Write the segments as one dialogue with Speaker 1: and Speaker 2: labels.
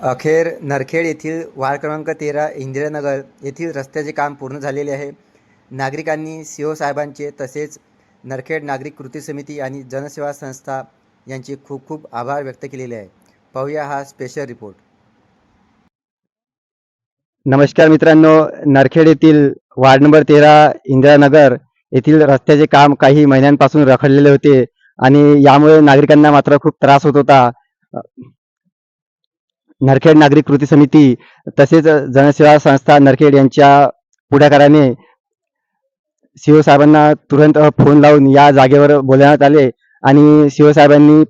Speaker 1: अखेर नरखेड येथील वार क्रमांक तेरा इंदिरानगर येथील रस्त्याचे काम पूर्ण झालेले आहे. नागरिकांनी सी ओ साहेबांचे तसेच नरखेड नागरिक कृती समिती आणि जनसेवा संस्था यांचे खूप खूप आभार व्यक्त केलेले आहे. पाहूया हा स्पेशल रिपोर्ट
Speaker 2: नमस्कार मित्रांनो नरखेड येथील वार्ड नंबर तेरा इंदिरानगर येथील रस्त्याचे काम काही महिन्यांपासून रखडलेले होते आणि यामुळे नागरिकांना मात्र खूप त्रास होत होता. नरखेड नागरिक कृती समिती तसेच जनसेवा संस्था नरखेड यांच्या पुढाकाराने सीओ साहेबांना तुरंत फोन लावून या जागेवर बोलवण्यात आले आणि सीओ साहेबांनी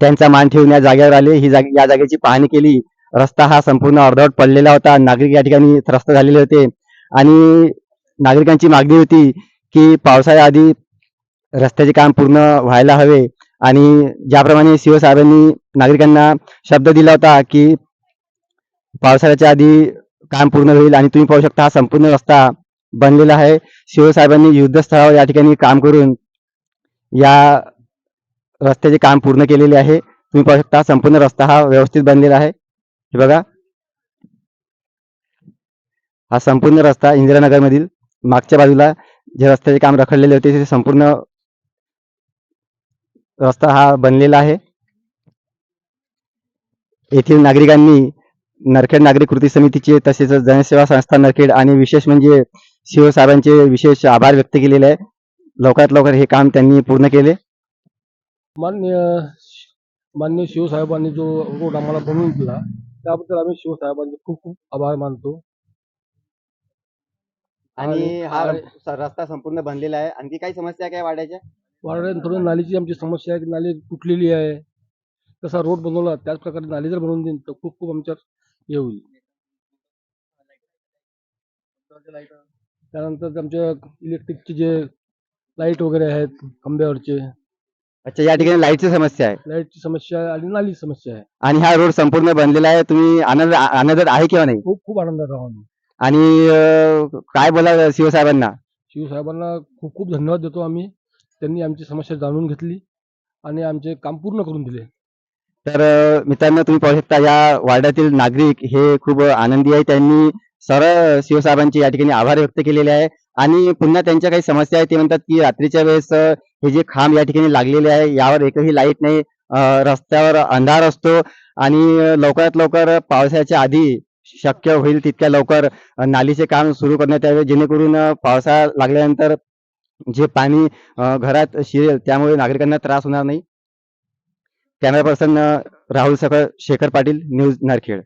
Speaker 2: त्यांचा मान ठेवून या जागेवर आले. ही जागे या जागेची पाहणी केली. रस्ता हा संपूर्ण अर्धवट पडलेला होता. नागरिक या ठिकाणी त्रस्त झालेले होते. आणि नागरिकांची मागणी होती की पावसाळ्याआधी रस्त्याचे काम पूर्ण व्हायला हवे. आणि ज्याप्रमाणे सीओ साहेबांनी नागरिकांना शब्द दिला होता की पावसाळ्याच्या आधी काम पूर्ण होईल आणि तुम्ही पाहू शकता हा संपूर्ण रस्ता बनलेला आहे. शिवसाहेबांनी युद्धस्थळावर या ठिकाणी काम करून या रस्त्याचे काम पूर्ण केलेले आहे. तुम्ही पाहू शकता संपूर्ण रस्ता हा व्यवस्थित बनलेला आहे. हे बघा. हा संपूर्ण रस्ता इंदिरानगरमधील मागच्या बाजूला जे रस्त्याचे काम रखडलेले होते ते संपूर्ण रस्ता हा बनलेला आहे. येथील नागरिकांनी नरखेड नागरिक कृती समितीचे तसेच जनसेवा संस्था नरखेड आणि विशेष म्हणजे सीओ साहेबांचे विशेष आभार व्यक्त केलेले आहे. लवकरात लवकर हे काम त्यांनी पूर्ण केले.
Speaker 3: मान्य मान्य शिवसाहेबांनी जो रोड आम्हाला बनवून दिला त्याबद्दल आम्ही शिवसाहेबांचे खूप खूप आभार मानतो.
Speaker 2: आणि हा रस्ता संपूर्ण बनलेला आहे. आणखी काही समस्या काय वाढायच्या?
Speaker 3: थोडं नालीची आमची समस्या आहे. की नाली तुटलेली आहे. तसा रोड बनवला त्याच प्रकारे नाली जर बनवून देईन तर खूप खूप आमच्यात हे होईल. त्यानंतर आमच्या इलेक्ट्रिकचे जे लाइट वगैरे आहेत खांब्यावरचे.
Speaker 2: अच्छा या ठिकाणी लाईटची समस्या आहे.
Speaker 3: लाईटची समस्या आहे आणि नालीची समस्या आहे.
Speaker 2: आणि हा रोड संपूर्ण बनलेला आहे तुम्ही आनंद आनंदात आहे किंवा नाही?
Speaker 3: खूप खूप आनंदात आहोत आम्ही.
Speaker 2: आणि अं, काय बोला शिव साहेबांना
Speaker 3: शिवसाहेबांना खूप खूप धन्यवाद देतो आम्ही. त्यांनी आमची समस्या जाणून घेतली आणि आमचे काम पूर्ण करून दिले.
Speaker 2: तर मित्रांनो तुम्ही पाहू शकता या वार्डातील नागरिक हे खूप आनंदी आहे त्यांनी सरळ शिवसाहेबांचे या ठिकाणी आभार व्यक्त केलेले आहे. आणि पुन्हा त्यांच्या काही समस्या आहेत ते म्हणतात की रात्रीच्या वेळेस हे जे खांब या ठिकाणी लागलेले आहे यावर एकही लाइट नाही रस्त्यावर अंधार असतो आणि लवकरात लवकर पावसाच्या आधी शक्य होईल तितक्या लवकर नालीचे काम सुरू करण्यात यावे. जेणेकरून पावसाळा लागल्यानंतर जे पाणी घरात शिरेल त्यामुळे नागरिकांना त्रास होणार नाही. कॅमेरा पर्सन राहुल सकळ शेखर पाटील न्यूज नारखेड.